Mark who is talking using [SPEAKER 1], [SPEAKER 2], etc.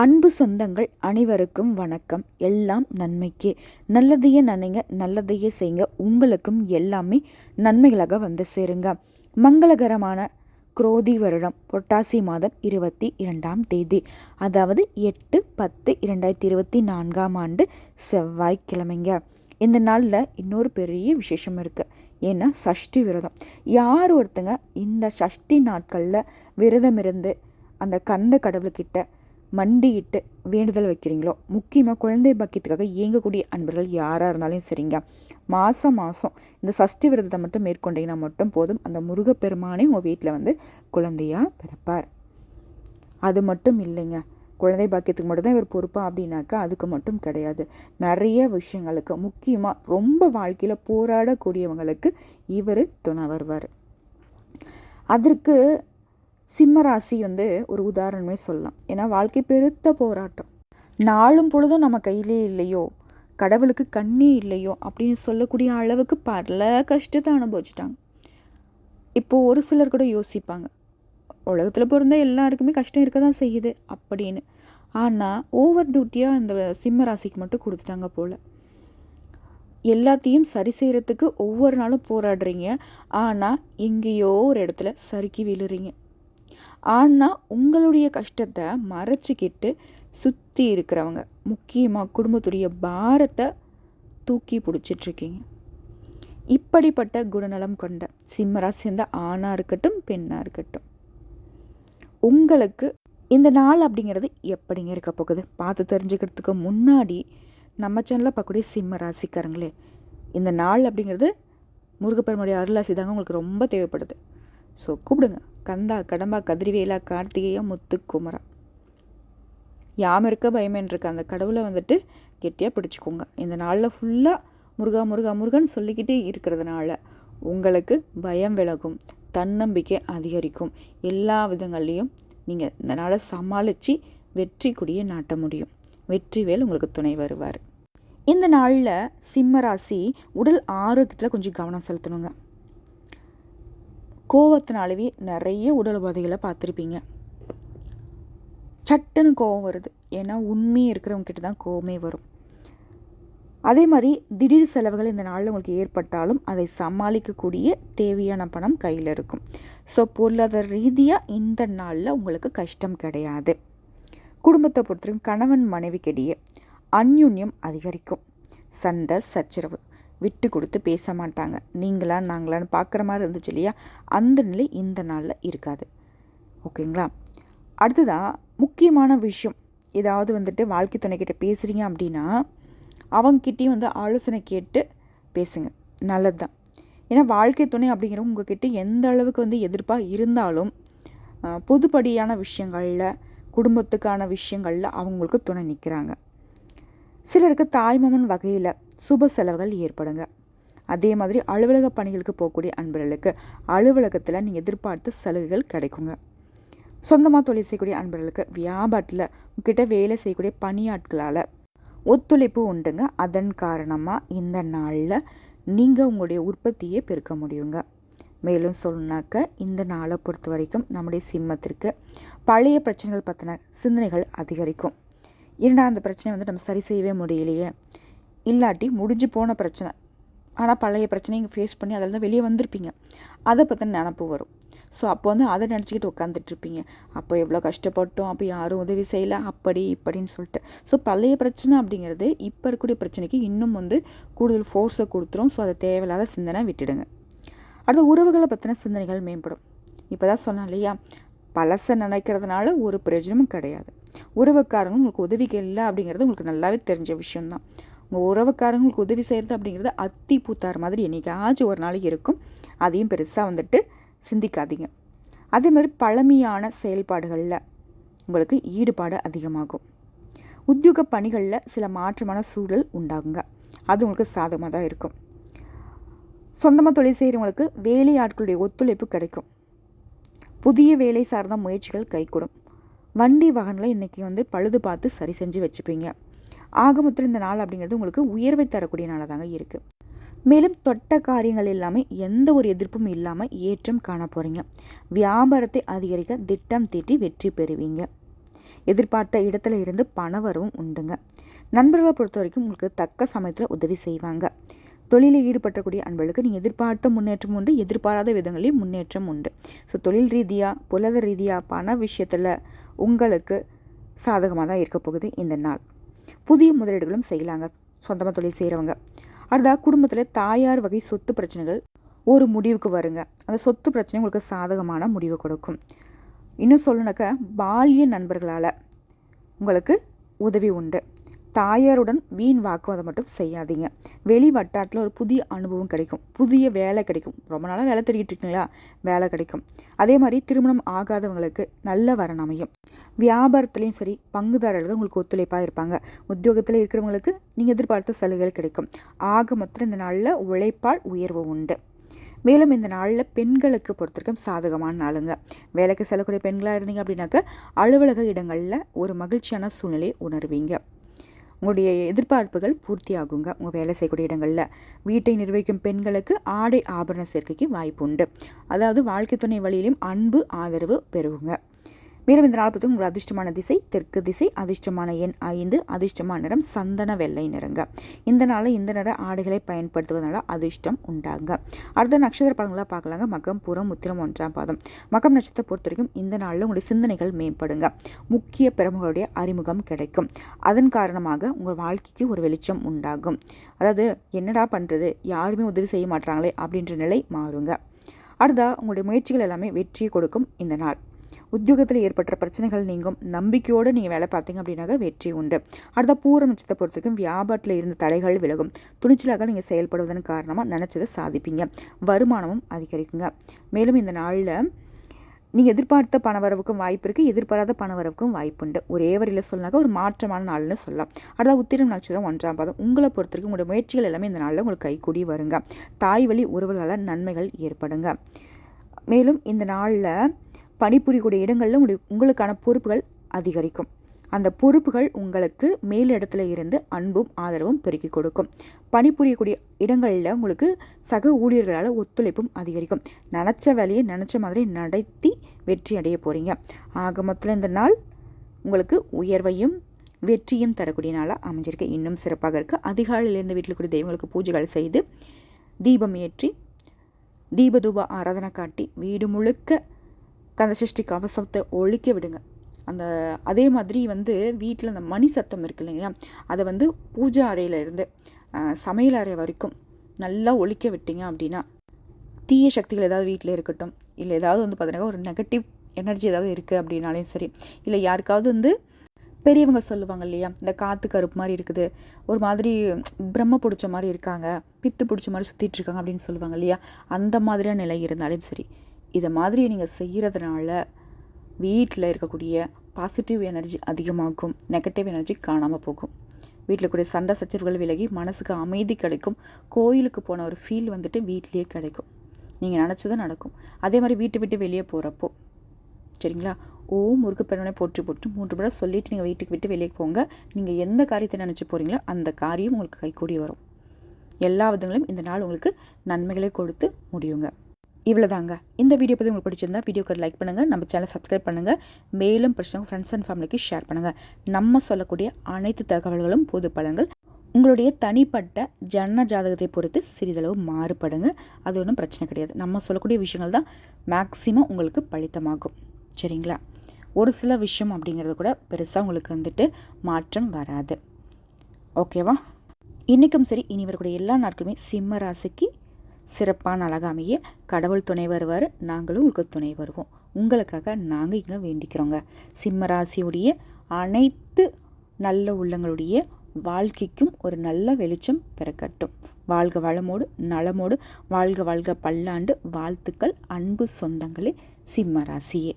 [SPEAKER 1] அன்பு சொந்தங்கள் அனைவருக்கும் வணக்கம். எல்லாம் நன்மைக்கே. நல்லதையே நினைங்க நல்லதையே செய்யுங்க உங்களுக்கும் எல்லாமே நன்மைகளாக வந்து சேருங்க. மங்களகரமான குரோதி வருடம் புரட்டாசி மாதம் இருபத்தி இரண்டாம் தேதி அதாவது எட்டு பத்து இரண்டாயிரத்தி இருபத்தி நான்காம் ஆண்டு செவ்வாய்க்கிழமைங்க. இந்த நாளில் இன்னொரு பெரிய விசேஷம் இருக்குது ஏன்னா சஷ்டி விரதம். யார் ஒருத்தங்க இந்த சஷ்டி நாட்களில் விரதம் இருந்து அந்த கந்த கடவுள்கிட்ட மண்டியிட்டு வேண்டுதல் வைக்கிறீங்களோ முக்கியமாக குழந்தை பாக்கியத்துக்காக இயங்கக்கூடிய அன்பர்கள் யாராக இருந்தாலும் சரிங்க. மாதம் மாதம் இந்த சஷ்டி விரதத்தை மட்டும் மேற்கொண்டீங்கன்னா மட்டும் போதும். அந்த முருகப்பெருமானே உங்கள் வீட்டில் வந்து குழந்தையாக பிறப்பார். அது மட்டும் இல்லைங்க. குழந்தை பாக்கியத்துக்கு மட்டும்தான் இவர் பொறுப்பா அப்படின்னாக்கா அதுக்கு மட்டும் கிடையாது. நிறைய விஷயங்களுக்கு முக்கியமாக ரொம்ப வாழ்க்கையில் போராடக்கூடியவங்களுக்கு இவர் துணை வருவார் அதற்கு சிம்ம ராசி வந்து ஒரு உதாரணமே சொல்லலாம். ஏன்னா வாழ்க்கை பெருத்த போராட்டம். நாளும் பொழுதும் நம்ம கையிலே இல்லையோ கடவுளுக்கு கண்ணே இல்லையோ அப்படின்னு சொல்லக்கூடிய அளவுக்கு பல கஷ்டத்தை அனுபவிச்சிட்டாங்க. இப்போது ஒரு சிலர் கூட யோசிப்பாங்க. உலகத்தில் பிறந்த எல்லாருக்குமே கஷ்டம் இருக்க தான் செய்யுது அப்படின்னு. ஆனால் ஓவர் டியூட்டியாக இந்த சிம்ம ராசிக்கு மட்டும் கொடுத்துட்டாங்க போல். எல்லாத்தையும் சரி செய்கிறதுக்கு ஒவ்வொரு நாளும் போராடுறீங்க. ஆனால் எங்கேயோ ஒரு இடத்துல சறுக்கி விழுறீங்க. ஆனால் உங்களுடைய கஷ்டத்தை மறைச்சிக்கிட்டு சுற்றி இருக்கிறவங்க முக்கியமாக குடும்பத்துடைய பாரத்தை தூக்கி பிடிச்சிட்ருக்கீங்க. இப்படிப்பட்ட குணநலம் கொண்ட சிம்மராசி சேர்ந்த ஆணாக இருக்கட்டும் பெண்ணாக இருக்கட்டும் உங்களுக்கு இந்த நாள் அப்படிங்கிறது எப்படிங்க இருக்க போகுது? பார்த்து தெரிஞ்சுக்கிறதுக்கு முன்னாடி நம்ம சேனலில் பார்க்கக்கூடிய சிம்ம ராசிக்காரங்களே இந்த நாள் அப்படிங்கிறது முருகப்பெருமுடைய அருளாசி தாங்க உங்களுக்கு ரொம்ப தேவைப்படுது. ஸோ கூப்பிடுங்க. கந்தா கடம்பா கதிரிவேலா கார்த்திகேயா முத்து குமரா. யாம் இருக்க பயமேன்றிருக்க அந்த கடவுளை வந்துட்டு கெட்டியாக பிடிச்சிக்கோங்க. இந்த நாளில் ஃபுல்லாக முருகா முருகா முருகன் சொல்லிக்கிட்டே இருக்கிறதுனால உங்களுக்கு பயம் விலகும் தன்னம்பிக்கை அதிகரிக்கும். எல்லா விதங்கள்லேயும் நீங்கள் இந்த நாளை சமாளித்து வெற்றி கொடியை நாட்ட முடியும். வெற்றிவேல் உங்களுக்கு துணை வருவார். இந்த நாளில் சிம்மராசி உடல் ஆரோக்கியத்தில் கொஞ்சம் கவனம் செலுத்தணுங்க. கோவத்தினாலவே நிறைய உடல் உபாதைகளை பார்த்துருப்பீங்க. சட்டுன்னு கோவம் வருது. ஏன்னா உண்மையே இருக்கிறவங்கிட்ட தான் கோவமே வரும். அதே மாதிரி திடீர் செலவுகள் இந்த நாளில் உங்களுக்கு ஏற்பட்டாலும் அதை சமாளிக்கக்கூடிய தேவையான பணம் கையில் இருக்கும். ஸோ பொருளாதார ரீதியாக இந்த நாளில் உங்களுக்கு கஷ்டம் கிடையாது. குடும்பத்தை பொறுத்தவரைக்கும் கணவன் மனைவிக்கிடையே அந்யுன்யம் அதிகரிக்கும். சண்டை சச்சரவு. விட்டு கொடுத்து பேச மாட்டாங்க நீங்களா நாங்களான்னு பார்க்குற மாதிரி இருந்துச்சு இல்லையா? அந்த நிலை இந்த நாளில் இருக்காது. ஓகேங்களா? அடுத்ததாக முக்கியமான விஷயம். ஏதாவது வந்துட்டு வாழ்க்கை துணைக்கிட்ட பேசுகிறீங்க அப்படின்னா அவங்கக்கிட்டேயும் வந்து ஆலோசனை கேட்டு பேசுங்க. நல்லது தான் ஏன்னா வாழ்க்கை துணை அப்படிங்கிறவங்க உங்ககிட்ட எந்த அளவுக்கு வந்து எதிர்ப்பாக இருந்தாலும் பொதுப்படியான விஷயங்களில் குடும்பத்துக்கான விஷயங்களில் அவங்களுக்கு துணை நிற்கிறாங்க சிலருக்கு தாய்மாமன் வகையில் சுப செலவுகள் ஏற்படுங்க. அதே மாதிரி அலுவலக பணிகளுக்கு போகக்கூடிய அன்பர்களுக்கு அலுவலகத்தில் நீங்கள் எதிர்பார்த்த சலுகைகள் கிடைக்குங்க. சொந்தமாக தொழில் செய்யக்கூடிய அன்பர்களுக்கு வியாபாரத்தில் உங்ககிட்ட வேலை செய்யக்கூடிய பணியாட்களால் ஒத்துழைப்பு உண்டுங்க. அதன் காரணமாக இந்த நாளில் நீங்கள் உங்களுடைய உற்பத்தியை பெருக்க முடியுங்க. மேலும் சொன்னாக்க இந்த நாளை பொறுத்த வரைக்கும் நம்முடைய சிம்மத்திற்கு பழைய பிரச்சனைகள் பற்றின சிந்தனைகள் அதிகரிக்கும். ஏன்னா அந்த பிரச்சனை வந்து நம்ம சரி செய்யவே முடியலையே. இல்லாட்டி முடிஞ்சு போன பிரச்சனை. ஆனால் பழைய பிரச்சனை இங்கே ஃபேஸ் பண்ணி அதில் தான் வெளியே வந்திருப்பீங்க. அதை பற்றின நினப்பு வரும். ஸோ அப்போ வந்து அதை நினச்சிக்கிட்டு உட்காந்துட்ருப்பீங்க அப்போ எவ்வளோ கஷ்டப்பட்டோம் அப்போ யாரும் உதவி செய்யலை அப்படி இப்படின்னு சொல்லிட்டு. ஸோ பழைய பிரச்சனை அப்படிங்கிறது இப்போ இருக்கக்கூடிய பிரச்சனைக்கு இன்னும் வந்து கூடுதல் ஃபோர்ஸை கொடுத்துரும். ஸோ அதை தேவையில்லாத சிந்தனை விட்டுடுங்க. அடுத்த உறவுகளை பற்றின சிந்தனைகள் மேம்படும். இப்போ தான் சொன்னேன் இல்லையா? பழசை நினைக்கிறதுனால ஒரு பிரயோஜனமும் கிடையாது. உறவுக்காரங்க உங்களுக்கு உதவிகள் இல்லை அப்படிங்கிறது உங்களுக்கு நல்லாவே தெரிஞ்ச விஷயம்தான். உங்கள் உறவுக்காரங்களுக்கு உதவி செய்கிறது அப்படிங்கிறது அத்தி பூத்தார் மாதிரி என்றைக்காச்சும் ஒரு நாளைக்கு இருக்கும். அதையும் பெருசாக வந்துட்டு சிந்திக்காதீங்க. அதே மாதிரி பழமையான செயல்பாடுகளில் உங்களுக்கு ஈடுபாடு அதிகமாகும். உத்தியோக பணிகளில் சில மாற்றமான சூழல் உண்டாகுங்க. அது உங்களுக்கு சாதகமாக தான் இருக்கும். சொந்தமாக தொழில் செய்கிறவங்களுக்கு வேலை ஆட்களுடைய ஒத்துழைப்பு கிடைக்கும். புதிய வேலை சார்ந்த முயற்சிகள் கைகூடும். வண்டி வாகனங்களை இன்றைக்கி வந்து பழுது பார்த்து சரி செஞ்சு வச்சுப்பீங்க. ஆகமத்தில் இந்த நாள் அப்படிங்கிறது உங்களுக்கு உயர்வை தரக்கூடிய நாளாக தாங்க இருக்குது மேலும் தொட்ட காரியங்கள் எல்லாமே எந்த ஒரு எதிர்ப்பும் இல்லாமல் ஏற்றம் காண போகிறீங்க வியாபாரத்தை அதிகரிக்க திட்டம் தீட்டி வெற்றி பெறுவீங்க. எதிர்பார்த்த இடத்துல இருந்து பணவரவும் உண்டுங்க. நண்பர்களை பொறுத்த வரைக்கும் உங்களுக்கு தக்க சமயத்தில் உதவி செய்வாங்க. தொழிலில் ஈடுபட்டக்கூடிய அன்பர்களுக்கு நீங்கள் எதிர்பார்த்த முன்னேற்றம் உண்டு எதிர்பாராத விதங்களையும் முன்னேற்றம் உண்டு. ஸோ தொழில் ரீதியாக பொருளாதார ரீதியாக பண விஷயத்தில் உங்களுக்கு சாதகமாக தான் இருக்க போகுது இந்த நாள். புதிய முதலீடுகளும் செய்யலாங்க. சொந்தமாக தொழில் செய்கிறவங்க அடுத்தா குடும்பத்தில் தாயார் வகை சொத்து பிரச்சனைகள் ஒரு முடிவுக்கு வருங்க. அந்த சொத்து பிரச்சனை உங்களுக்கு சாதகமான முடிவு கொடுக்கும். இன்னும் சொல்லணுனாக்கா பால்ய நண்பர்களால் உங்களுக்கு உதவி உண்டு. தாயாருடன் வீண் வாக்குவாதம் மட்டும் செய்யாதீங்க. வெளி வட்டாரத்தில் ஒரு புதிய அனுபவம் கிடைக்கும். புதிய வேலை கிடைக்கும். ரொம்ப நாளாக வேலை தேடிட்டு இருக்கீங்களா? வேலை கிடைக்கும். அதே மாதிரி திருமணம் ஆகாதவங்களுக்கு நல்ல வரன் அமையும். வியாபாரத்துலேயும் சரி பங்குதாரர்கள் உங்களுக்கு ஒத்துழைப்பாக இருப்பாங்க. உத்தியோகத்தில் இருக்கிறவங்களுக்கு நீங்கள் எதிர்பார்த்த சலுகைகள் கிடைக்கும். ஆக மொத்தம் இந்த நாளில் உழைப்பால் உயர்வு உண்டு. மேலும் இந்த நாளில் பெண்களுக்கு பொறுத்திருக்கும் சாதகமான நாளுங்க. வேலைக்கு செல்லக்கூடிய பெண்களாக இருந்தீங்க அப்படின்னாக்க அலுவலக இடங்களில் ஒரு மகிழ்ச்சியான சூழ்நிலையை உணர்வீங்க. உங்களுடைய எதிர்பார்ப்புகள் பூர்த்தியாகுங்க. உங்கள் வேலை செய்யக்கூடிய இடங்களில். வீட்டை நிர்வகிக்கும் பெண்களுக்கு ஆடை ஆபரண சேர்க்கைக்கு வாய்ப்பு உண்டு. அதாவது வாழ்க்கை துணை வழியிலும் அன்பு ஆதரவு பெருகுங்க. மேலும் இந்த நாள் பற்றி உங்கள் அதிர்ஷ்டமான திசை தெற்கு திசை அதிர்ஷ்டமான எண் ஐந்து அதிர்ஷ்டமான நிறம் சந்தன வெள்ளை நிறங்க. இந்த நாளில் இந்த நிற ஆடைகளை பயன்படுத்துவதனால அதிர்ஷ்டம் உண்டாங்க. அடுத்த நட்சத்திர படங்களாக பார்க்கலாங்க. மகம் புறம் உத்திரம் ஒன்றாம் பாதம். மகம் நட்சத்திரத்தை பொறுத்த வரைக்கும் இந்த நாளில் உங்களுடைய சிந்தனைகள் மேம்படுங்க. முக்கிய பிரமுகளுடைய அறிமுகம் கிடைக்கும். அதன் காரணமாக உங்கள் வாழ்க்கைக்கு ஒரு வெளிச்சம் உண்டாகும். அதாவது என்னடா பண்ணுறது யாருமே உதவி செய்ய மாட்டாங்களே அப்படின்ற நிலை மாறுங்க. அடுத்தா உங்களுடைய முயற்சிகள் எல்லாமே வெற்றியை கொடுக்கும் இந்த நாள். உத்தியோகத்தில் ஏற்பட்ட பிரச்சனைகள் நீங்கும். நம்பிக்கையோடு நீங்கள் வேலை பார்த்தீங்க அப்படின்னாக்க வெற்றி உண்டு. அடுத்த பூர நட்சத்திரத்தை பொறுத்த வரைக்கும் வியாபாரத்தில் இருந்த தடைகள் விலகும். துணிச்சலாக நீங்கள் செயல்படுவதன் காரணமாக நினச்சதை சாதிப்பீங்க. வருமானமும் அதிகரிக்குங்க. மேலும் இந்த நாளில் நீங்கள் எதிர்பார்த்த பணவரவுக்கும் வாய்ப்பு இருக்குது எதிர்பாராத பண வரவுக்கும் வாய்ப்பு உண்டு. ஒரே வரியில் சொன்னாக்க ஒரு மாற்றமான நாள்னு சொல்லலாம். அதாவது உத்திரம் நட்சத்திரம் ஒன்றாம் பாதம். உங்களை பொறுத்த வரைக்கும் உங்களுடைய முயற்சிகள் எல்லாமே இந்த நாளில் உங்களுக்கு கைக்கூடி வருங்க. தாய் வழி உறவுகளால் நன்மைகள் ஏற்படுங்க. மேலும் இந்த நாளில் பணிபுரியக்கூடிய இடங்களில் உங்களுக்கு உங்களுக்கான பொறுப்புகள் அதிகரிக்கும். அந்த பொறுப்புகள் உங்களுக்கு மேலிடத்துல இருந்து அன்பும் ஆதரவும் பெருக்கி கொடுக்கும். பணிபுரியக்கூடிய இடங்களில் உங்களுக்கு சக ஊழியர்களால் ஒத்துழைப்பும் அதிகரிக்கும். நினச்ச வேலையை நினச்ச மாதிரி நடத்தி வெற்றி அடைய போகிறீங்க ஆக மொத்தத்தில் இந்த நாள் உங்களுக்கு உயர்வையும் வெற்றியும் தரக்கூடிய நாளாக அமைஞ்சிருக்கு. இன்னும் சிறப்பாக இருக்குது அதிகாலையிலேருந்து வீட்டில் கூடிய தெய்வங்களுக்கு பூஜைகள் செய்து தீபம் ஏற்றி தீபதூப ஆராதனை காட்டி வீடு முழுக்க கந்தசஷ்டி கவசத்தை ஒழிக்க விடுங்க. அந்த அதே மாதிரி வந்து வீட்டில் அந்த மணி சத்தம் இருக்கு இல்லைங்களா? அதை வந்து பூஜா அறையிலேருந்து சமையல் அறை வரைக்கும் நல்லா ஒழிக்க விட்டீங்க அப்படின்னா தீய சக்திகள் ஏதாவது வீட்டில் இருக்கட்டும் இல்லை ஏதாவது வந்து பார்த்தீங்கன்னா ஒரு நெகட்டிவ் எனர்ஜி ஏதாவது இருக்குது அப்படின்னாலையும் சரி இல்லை யாருக்காவது வந்து பெரியவங்க சொல்லுவாங்க இல்லையா? இந்த காற்று கருப்பு மாதிரி இருக்குது ஒரு மாதிரி பிரம்ம பிடிச்ச மாதிரி இருக்காங்க பித்து பிடிச்ச மாதிரி சுற்றிட்டு இருக்காங்க அப்படின்னு சொல்லுவாங்க இல்லையா? அந்த மாதிரியான நிலை இருந்தாலும் சரி இதை மாதிரி நீங்கள் செய்கிறதுனால வீட்டில் இருக்கக்கூடிய பாசிட்டிவ் எனர்ஜி அதிகமாகும் நெகட்டிவ் எனர்ஜி காணாமல் போகும். வீட்டில் கூடிய சண்டை சச்சரவுகள் விலகி மனசுக்கு அமைதி கிடைக்கும். கோயிலுக்கு போன ஒரு ஃபீல் வந்துட்டு வீட்லேயே கிடைக்கும். நீங்கள் நினச்சதும் நடக்கும். அதே மாதிரி வீட்டை விட்டு வெளியே போகிறப்போ சரிங்களா? ஓ முறுக்கு பெருமனை போட்டு போட்டு மூன்று முறை சொல்லிவிட்டு நீங்கள் வீட்டுக்கு விட்டு வெளியே போங்க. நீங்கள் எந்த காரியத்தை நினச்சி போகிறீங்களோ அந்த காரியம் உங்களுக்கு கைக்கூடி வரும். எல்லா விதங்களும் இந்த நாள் உங்களுக்கு நன்மைகளை கொடுத்து முடியுங்க. இவ்வளோதாங்க இந்த வீடியோ பற்றி உங்களுக்கு பிடிச்சிருந்தா வீடியோக்கு லைக் பண்ணுங்கள் நம்ம சேனல் சப்ஸ்கிரைப் பண்ணுங்கள் மேலும் பிரச்சனை ஃப்ரெண்ட்ஸ் அண்ட் ஃபேமிலிக்கு ஷேர் பண்ணுங்கள் நம்ம சொல்லக்கூடிய அனைத்து தகவல்களும் பொது பலன்கள் உங்களுடைய தனிப்பட்ட ஜன்ன ஜாதகத்தை பொறுத்து சிறிதளவு மாறுபடுங்க. அது ஒன்றும் பிரச்சனை கிடையாது. நம்ம சொல்லக்கூடிய விஷயங்கள் தான் மேக்ஸிமம் உங்களுக்கு பழித்தமாகும் சரிங்களா? ஒரு சில விஷயம் அப்படிங்கிறது கூட பெருசாக உங்களுக்கு வந்துட்டு மாற்றம் வராது. ஓகேவா இன்றைக்கும் சரி இனி வரக்கூடிய எல்லா நாட்களுமே சிம்ம ராசிக்கு சிறப்பான அழகாமையே கடவுள் துணை வருவார் நாங்களும் உங்களுக்கு துணை வருவோம். உங்களுக்காக நாங்கள் இங்கே வேண்டிக்கிறோங்க. சிம்ம ராசியுடைய அனைத்து நல்ல உள்ளங்களுடைய வாழ்க்கைக்கும் ஒரு நல்ல வெளிச்சம் பிறக்கட்டும். வாழ்க வளமோடு நலமோடு வாழ்க வாழ்க பல்லாண்டு வாழ்த்துக்கள் அன்பு சொந்தங்களே சிம்ம ராசியே.